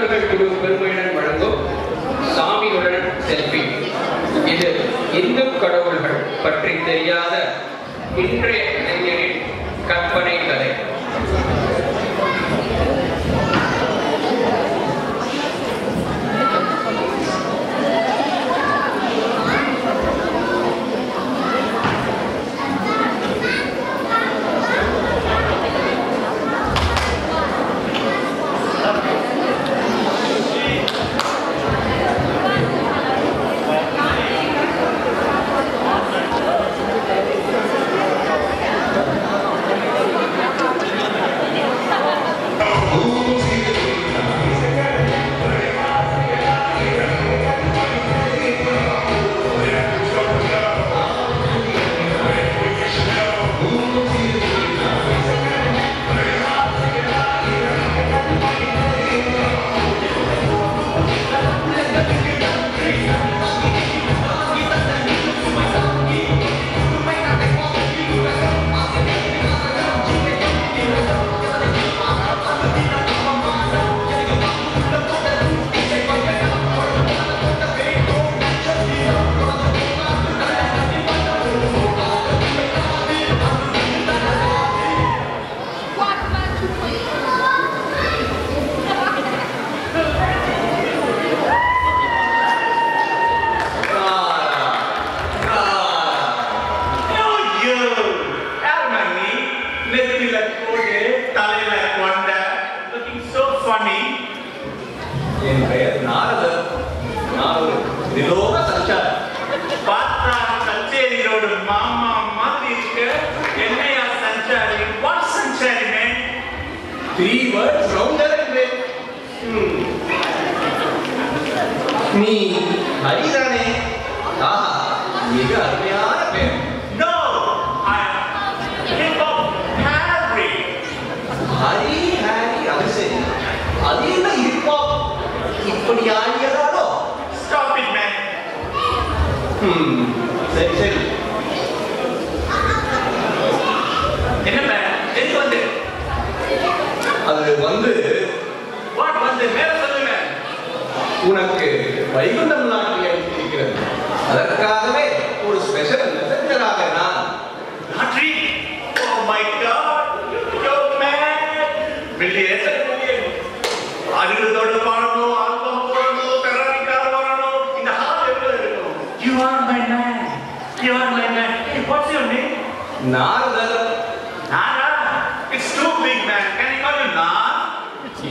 நண்பர்கள் குழு பெருமையுடன் வழங்கும் சாமியுடன் செல்ஃபி இது இந்து கடவுள்கள் பற்றி தெரியாத இன்றைய த்ரீ வேர்ட்ஸ் ரவுண்டர் என்பேன் ம். நீ ஹரிதானே ஆஹா மிக அருமையான பேர் No, I am hip-hop Harry. Hari Hari அது சரி அது என்ன இப்போ இப்படி ஆடியதாலோ Stop it, man. ம் சரி சரி What வந்து? மேல சொல்லு, man. உனக்கு வைகுண்டம் நாட்டில் அளித்திருக்கிறது அதற்காகவே ஒரு ஸ்பெஷல் மெசஞ்சராக நான் Lottery? Oh my God! Yo, man! Millions and millions. அறுபதோடு வாழணும், ஆல்பம் போடணும், Ferrari car வாங்கணும். இந்த hall எவ்வளவு இருக்கும்? You are my man. You are my man. Hey, what's your name? Naradar Nara. It's too big, man. Can you call you Nar?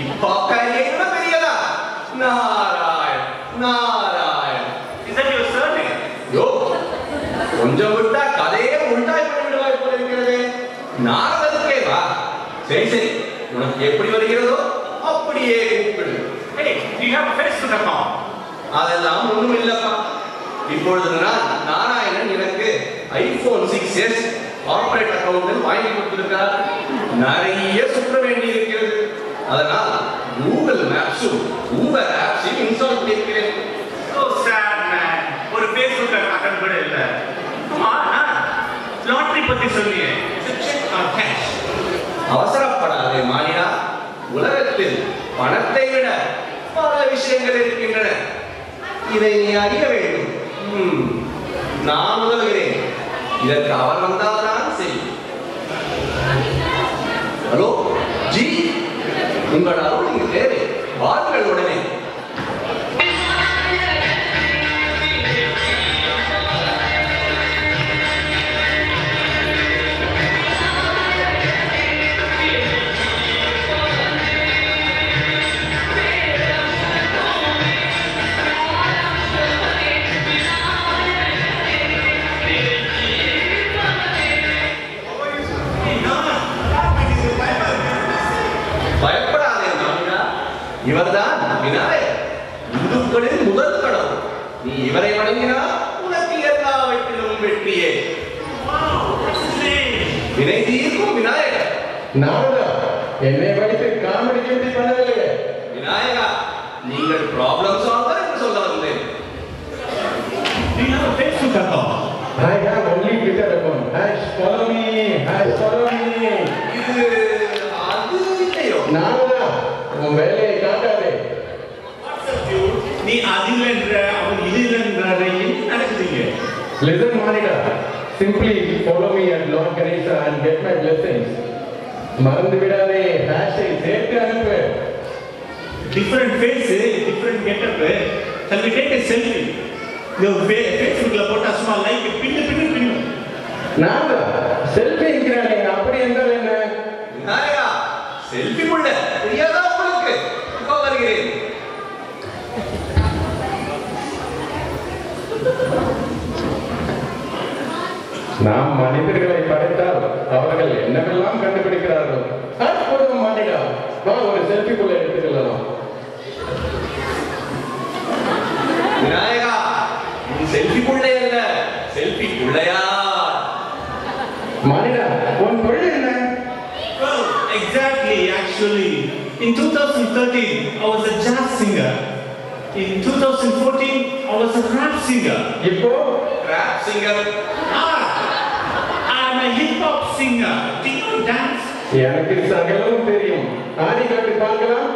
இப்போ கையை விட பெரியதா Narayan Narayan Is that your surname? யோ கொஞ்சம் விட்டா கதையே உண்டாய் பண்ணிவிடுவாய் போல இருக்கிறது நாரதருக்கே வா சரி சரி உனக்கு எப்படி வருகிறதோ அப்படியே கூப்பிடு? அதெல்லாம் ஒண்ணும் இல்லப்பா இப்பொழுது நான் நாராயணன் எனக்கு iPhone six S corporate account வாங்கி கொடுத்திருக்கிறார் நிறைய சுற்ற வேண்டி இருக்கிறது அதனால் கூகுள் மேப்ஸும் ஊபர் ஆப்ஸையும் இன்ஸ்டால் பண்ணியிருக்கிறேன் sad, man. ஒரு Facebook அக்கௌண்ட் கூட இல்ல. Lottery பத்தி சொல்லியே. அவசரப்படாதே மாறினா உலகத்தில் பணத்தை விட பல விஷயங்கள் இருக்கின்றன. இதை நீ அறிய வேண்டும். நான் உதவுகிறேன். இதற்கு அவர் வந்தால்தான் செய்யும். ஹலோ ஜி உங்கள் அருள் இங்கு தேவை. வாருங்கள் உடனே. இவர்தான் விநாயகர் இந்துக்களின் முதல் கடவுள் நீ இவரை வணங்கினால் உனக்கு எல்லாவற்றிலும் வெற்றியே வினை தீர்க்கும் விநாயகர் நாரதா என்னை படித்து காமெடி கிமெடி பண்ணவில்லையே விநாயகா நீங்கள் ப்ராப்ளம் சால்வர் என்று சொல்ல வந்தேன்? I have only Twitter account. Hash follow me. Hash follow me. இது அது இல்லையோ நாரதா உன் வேலையை காட்டாதே நீ அதில் என்ற அவன் இதில் என்றாரு என்ன நடக்குதுங்க. Listen, Monica. Simply follow me at Lord Ganesha and get my blessings. மறந்து விடாதே. ஹேஷை சேர்த்து அனுப்பு. Different face different getup can we take a selfie இந்த ஃபேஸ்புக்ல போட்டா சும்மா லைக் பின்னு பின்னு பின்னு. நான் செல்ஃபிங்கிறானே அப்படி என்றால் என்ன? விநாயகா செல்ஃபி முள்ள தெரியாதா உங்களுக்கு இப்போ வருகிறேன் நாம் மனிதர்களை படைத்தால் அவர்கள் என்னவெல்லாம் கண்டுபிடிக்கிறார்கள்? அற்புதம் மானிடா வா ஒரு செல்ஃபிக்குள்ள எடுத்துக்கலாம் விநாயகா இது செல்ஃபி புள்ளை அல்ல செல்ஃபி புள்ளையா? மானிடா உன் தொழில் என்ன? Exactly, actually. In 2013, I was a jazz singer. In 2014, I was a rap singer. இப்போ? Rap singer Ah, hip hop singer. Do you எனக்கு சகலம் தெரியும் ஆடி காட்டி பார்க்கலாம்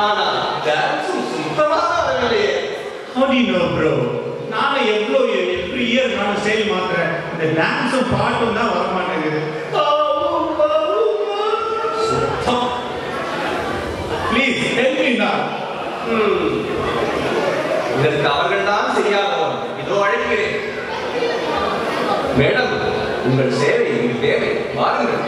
ஆனால் டான்ஸும் சுத்தமாக வரவில்லையே How do you know, bro? நானும் எவ்வளோ எவ்ரி இயர் நான் ஸ்டைல் மாற்றுறேன் இந்த டான்ஸும் பாட்டும் தான் வர மாட்டேங்குது சுத்தம் ப்ளீஸ் ஹெல்ப் மீ நான் ம். இதற்கு அவர்கள் தான் சரியானவர். இதோ அழைக்கிறேன். மேடம் உங்கள் சேவை தேவை. வாருங்கள்.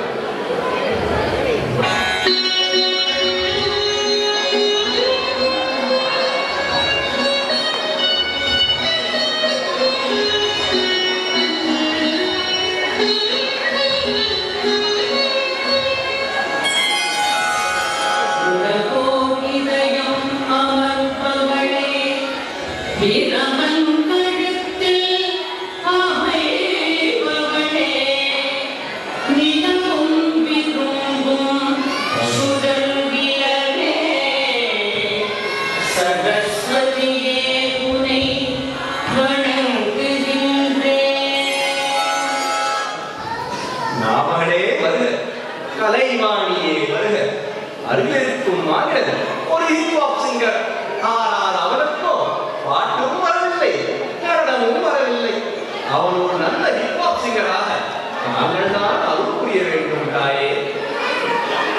தாங்கள் தான் அருள் புரிய வேண்டும் தாயே.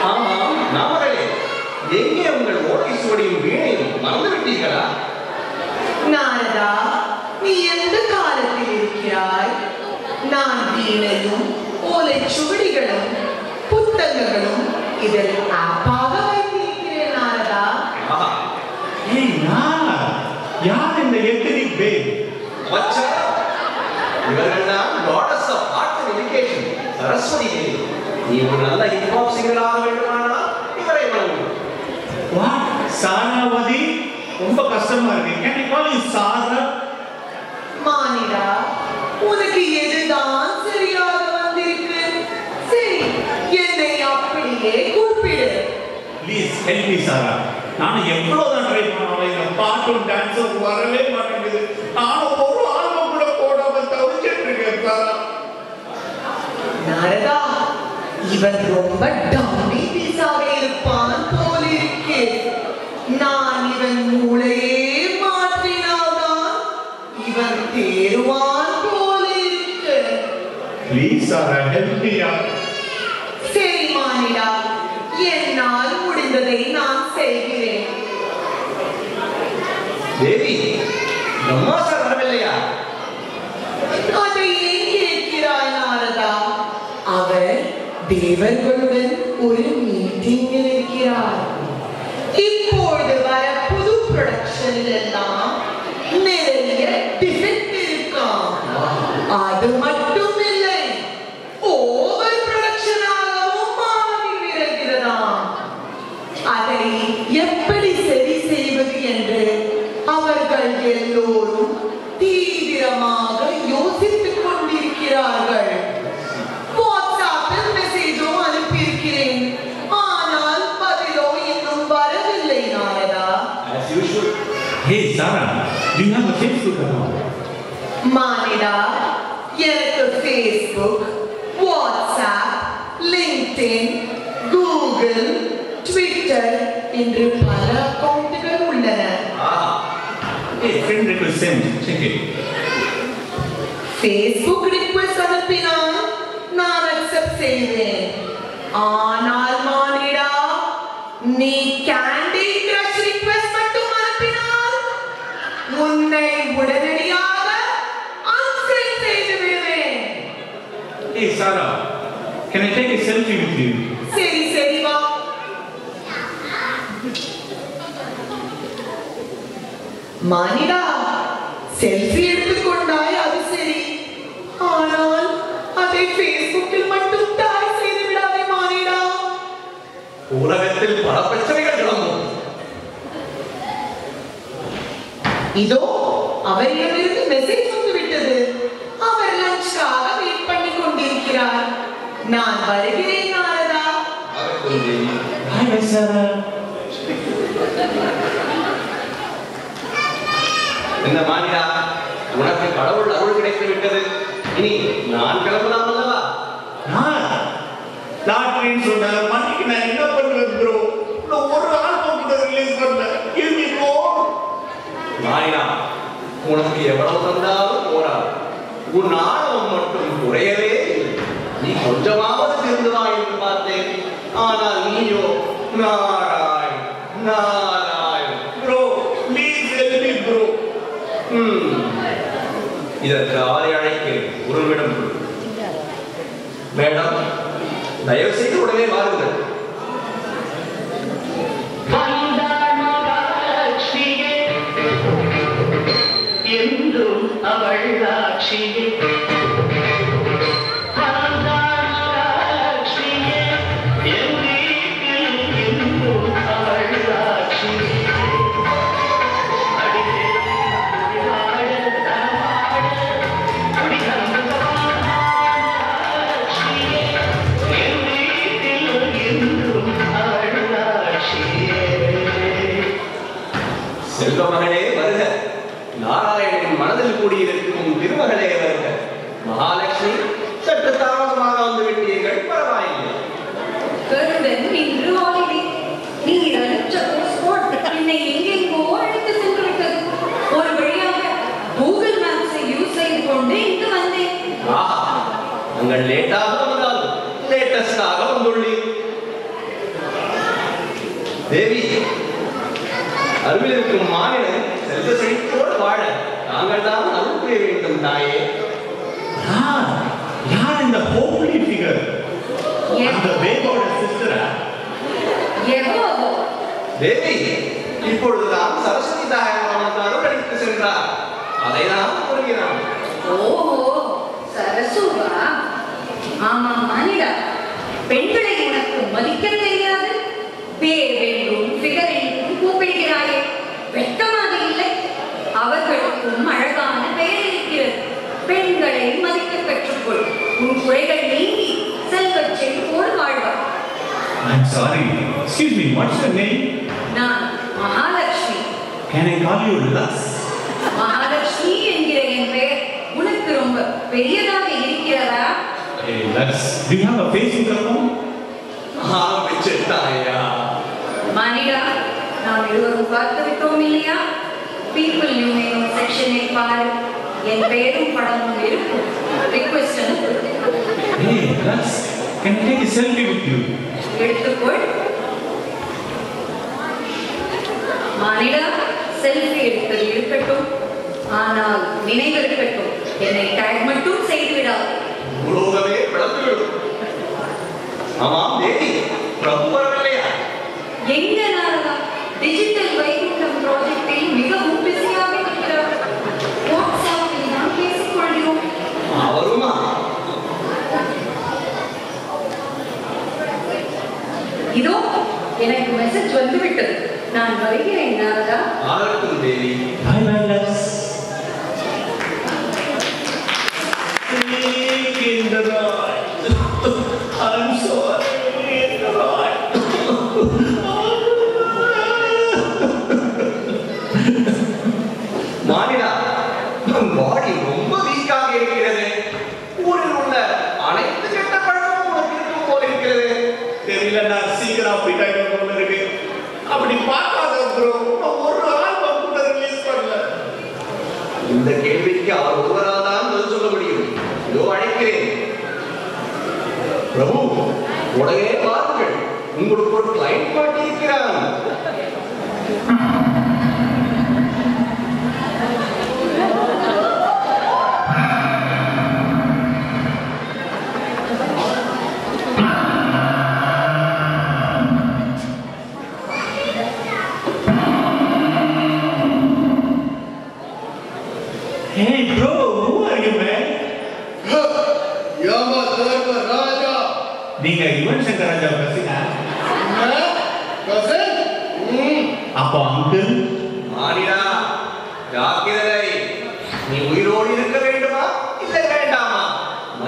ஆமாம் நாமகளே எங்கே உங்கள் ஓட்டை சுவடியும் வீணையும் மறந்து விட்டீர்களா? நாரதா நீ எந்த காலத்தில் இருக்கிறாய்? நான் வீணையும் ஓலைச்சுவடிகளும் புத்தகங்களும் இதில் ஆப்பாக வைத்திருக்கிறேன் நாரதா. யார் இந்த எத்தினி பேர் வச்சா இவர்கள் சரஸ்வதி தேவி நீ ஒரு நல்ல ஹிப்ஹாப் சிங்கர் ஆக வேண்டுமானால் இவரை சாராவதி ரொம்ப கஷ்டமா இருக்கு. Can you call you Sarah? மானிடா உனக்கு எதுதான் சரியாக வந்திருக்கு? சரி என்னை அப்படியே கூப்பிடு. Please help me Sarah. நானும் எவ்வளவு தான் ட்ரை பண்ணாலும் இந்த பாட்டும் டான்ஸும் வரவே மாட்டேங்குது. நானும் ஒரு ஆல்பம் கூட போடாம தவிச்சிட்டு இருக்கேன் சாரா. நாரதா இவன் ரொம்ப டம்மி பீஸாவே இருப்பான் போல இருக்கு நான் இவன் மூளையே மாற்றினால்தான் இவன் தேருவான் போல இருக்கு ப்ளீஸ் சாரா ஹெல்ப் மீ சரி மானிடா என்னால் முடிந்ததை நான் செய்கிறேன். தேவி பிரம்மா சார் வரவில்லையா அதை ஏன் கேட்கிறாய் நாரதா அவர் தேவர்களுடன் ஒரு மீட்டிங்கில் இருக்கிறார் இப்பொழுது வர புது ப்ரொடக்ஷனில் எல்லாம் நிறைய டிஃபெக்ட் இருக்காம் அது மட்டும் இல்லை ஓவர் ப்ரொடக்ஷனாகவும் மாறி வருகிறதாம் அதை எப்படி சரி செய்வது என்று அவர்கள் எல்லோரும் தீவிரமாக Hey, Sarah, do you have a Facebook account? மானிடா எனக்கு Facebook WhatsApp LinkedIn Google Twitter என்று பல அக்கவுண்டுகள் உள்ளன ஆஹா. Hey, friend request sent. Check it. Facebook request அனுப்பினால் நான் அக்செப்ட் செய்வேன் ஆனால் மானிடா நீ candy Sarah, can I take a selfie with you? சரி வா மானிடா செல்ஃபி எடுத்துக்கொண்டாய் அது சரி. ஆனால் அதை ஃபேஸ்புக்கில் மட்டும் டாய் செய்து விடாதே மானிடா உலகத்தில் பல பிரச்சனைகள் கிளம்பும் இதோ அவரிடமிருந்து மெசேஜ் வந்து விட்டது அவர் லஞ்சுக்காக வெயிட் பண்ணி கொண்டிருக்கிறார் நான் வருகிறேன் நாரதா. என்ன மானிடா உனக்கு கடவுள் அருள் கிடைத்து விட்டது. இனி நான் கிளம்பலாம் அல்லவா? நான்? லாட்ரின்னு சொன்ன மணிக்கு நான் என்ன பண்ணுவேன் ப்ரோ? நான் ஒரு ஆல்பம் கூட ரிலீஸ் பண்ணல மோர் மானிடா உனக்கு எவ்வளவு தந்தாலும் போராது உன் ஆணவம் மட்டும் குறையவே இல்லை நீ கொஞ்சமாவது திருந்துவா என்று பார்த்தேன் ஆனால் நீயோ நாராய் நாராய் bro please help me bro ம். இதற்கு அவரை அழைக்கிறேன் ஒரு நிமிடம் கொடு. மேடம் தயவு செய்து உடனே வாருங்கள் வந்தாளட்சியே லேட்டஸ்டாக வந்துள்ளீர் தேவி அருகில் இருக்கும் மாநிலம் செல்வ செழிப்போடு வாழ தாங்கள் தான் அருள் புரிய வேண்டும் தாயே. யார்? யார் இந்த ஹோம்லி ஃபிகர் அந்த பேபோட சிஸ்டரா தேவி இப்பொழுதுதான் சரஸ்வதி தாயார் அருள் அளித்து சென்றார். அதை தான் கூறுகிறான். ஓஹோ சரசுவா? ஆமா மானிடா பெண்களை உனக்கு மதிக்க தெரியாது. பேர் என்றும் ஃபிகர் என்றும் கூப்பிடுகிறாயே. வெட்கமாக இல்லை. அவர்களுக்கும் அழகான பெயர் இருக்கிறது. பெண்களை மதிக்க கற்றுக்கொள் உன் குறைகள் நீங்கி செல்வச் செழிப்போடு வாழ்வார் I'm sorry. Excuse me, what's your name? நான் Mahalakshmi. Can I call you Lux? Mahalakshmi என்கிற என் பெயர் உனக்கு ரொம்ப பெரியதாக Lux, do you have a Facebook account? ஆரம்பிச்சுட்டாயா மானிடா நாம் இருவரும் பார்த்து விட்டோம் இல்லையா பீப்புள் யூனியன் செக்ஷனை பாரு. என் பெயரும் படமும் இருக்கும். ரிக்வெஸ்ட் அனுப்பு. Hey, Lux, can I take a selfie with you? எடுத்துக்கொள். மானிடா செல்ஃபி எடுத்தது இருக்கட்டும். ஆனால் நினைவு இருக்கட்டும் என்னை டேக் மட்டும் செய்து உலோகமே பிளந்துவிடும் ஆமாம் தேவி எங்க நாரதா? டிஜிட்டல் வைகுண்டம் ப்ராஜெக்டில் மிகவும் பிஸியாக இருக்கிறார். வாட்ஸ்அப்பில் தான் பேசிக்கொள்கிறோம். அவருமா இதோ எனக்கு மெசேஜ் வந்து விட்டது நான் வருகிறேன் நாரதா. ஆகட்டும் தேவி. Bye bye, loves.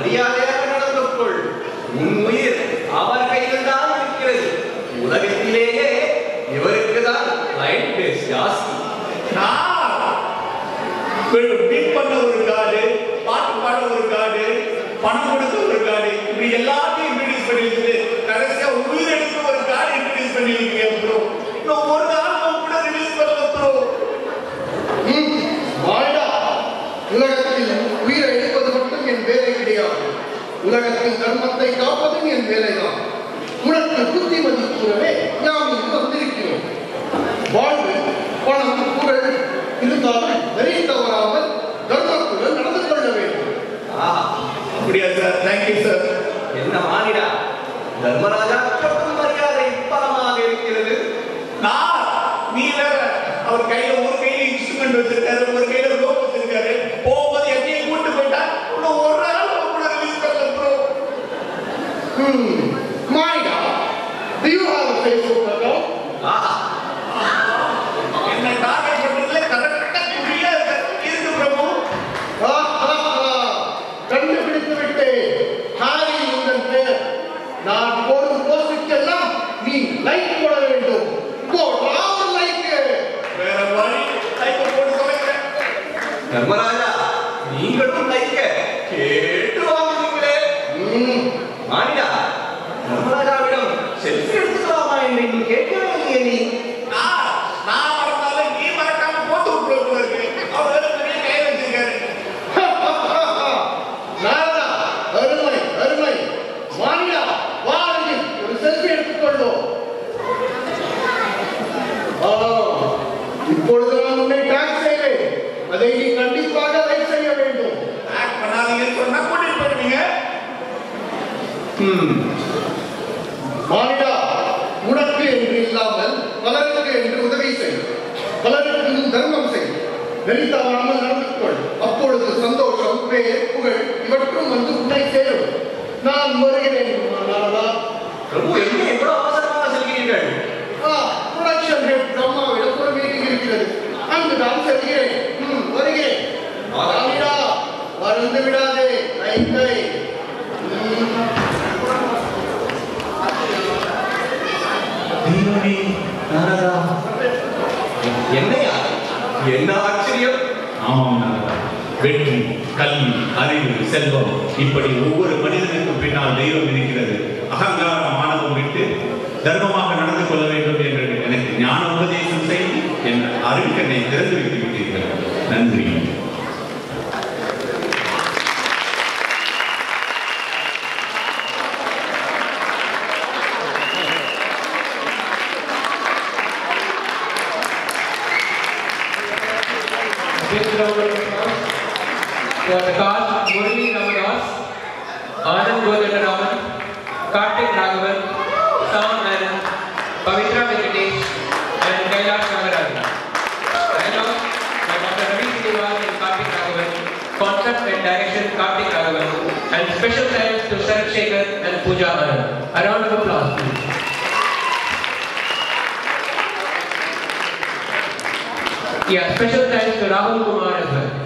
ಮರ್ಯಾದೆ என் வேலைதான் உனக்கு புத்திமதி கூறவே நாம் இங்கு வந்திருக்கிறோம் வாழ்வு பணம் புகழ் இருந்தாலும் வெறி தவறாமல் தர்மத்துடன் நடந்து கொள்ள வேண்டும் ஆஹா அப்படியா சார் தேங்க்யூ சார் என்ன மானிடா தர்மராஜா மரியாதை பலமாக இருக்கிறது நான் நீ வேற அவர் கையில ஒரு கையில இன்ஸ்ட்ருமெண்ட் வச்சிருக்காரு ஒரு கையில ரோப் வச்சிருக்காரு போகும்போது என்னையும் கூட்டு போயிட்டா இன்னும் ஒரு ஆல்பம் கூட ரிலீஸ் பண்ணல bro Hmm. Maida, do you have a Facebook account? என்ன டார்கெட் பண்றதுல கரெக்டா குறியா இருக்கு பிரபு. கண்டுபிடித்து விட்டேன். ஹாரி உங்கள் பெயர் நான் போடும் போஸ்டுக்கெல்லாம் நீ லைக் போட வேண்டும் போடா ஒரு லைக் வேற வழி லைக் போட்டு தொலைக்கிறேன் தர்மராஜா நீங்களும் லைக்க கேட்டு வாங்குவீங்களே மானிடா தர்மராஜாவிடம் செல்ஃபி எடுத்துக்கலாமா என்று நீ கேட்கவே இல்லையே நீ நான் நான் மறந்தாலும் நீ மறக்காம போட்டு விட்டுருவ போல இருக்கு அவர் வேற பெரிய கையை வச்சிருக்காரு நாரதா அருமை அருமை மானிடா வாருங்கள் ஒரு செல்ஃபி எடுத்துக்கொள்வோம் ஆ, இப்பொழுது நான் உன்னை டேக் செய்வேன் அதை நீ கண்டிப்பாக லைக் செய்ய வேண்டும். ஆக்ட் பண்ணாதீங்கன்னு சொன்னா கூட்டிட்டு போயிடுவீங்க. ம். மானிடா உனக்கு என்று இல்லாமல் பலருக்கு என்று உதவி செய். பலருக்கு தர்மம் செய். நெறி தவறாமல் நடந்து கொள் அப்பொழுது சந்தோஷம் பேர் புகழ் இவற்றும் வந்து உன்னை சேரும். நான் வருகிறேன் நாரதா பிரபு எங்கே எவ்வளவு அவசரமாக செல்கிறீர்கள் ப்ரொடக்ஷன் ஹெட் பிரம்மாவிடம் ஒரு மீட்டிங் இருக்கிறது அங்கு நான் செல்கிறேன் ம், வருகிறேன் மானிடா மறந்து விடாதே தீனி நாரதா. என்னையா? என்ன ஆச்சரியம்? ஆமாம் நாரதா. வெற்றி கல்வி அறிவு செல்வம் இப்படி ஒவ்வொரு மனிதனுக்கும் பின்னால் தெய்வம் இருக்கிறது. அகங்காரம் ஆணவம் விட்டு தர்மமாக நடந்து கொள்ள வேண்டும் என்று எனக்கு ஞான உபதேசம் செய்து என் அறிவுக்கண்ணை திறந்து வைத்து விட்டீர்கள் நன்றி. for Akash Murali Ramadas, Anand Govindaramanan, Kartik Raghavan, Sam Anand, Pavitra Venkatesh, and Kailash Nagaraj. And now, by Dr. Ravi Srinivas and Kartik Raghavan, concept and direction Kartik Raghavan, and special thanks to Sharat Shekhar and Pooja Anand. A round of applause, please. Yeah, special thanks to Rahul Kumar as well.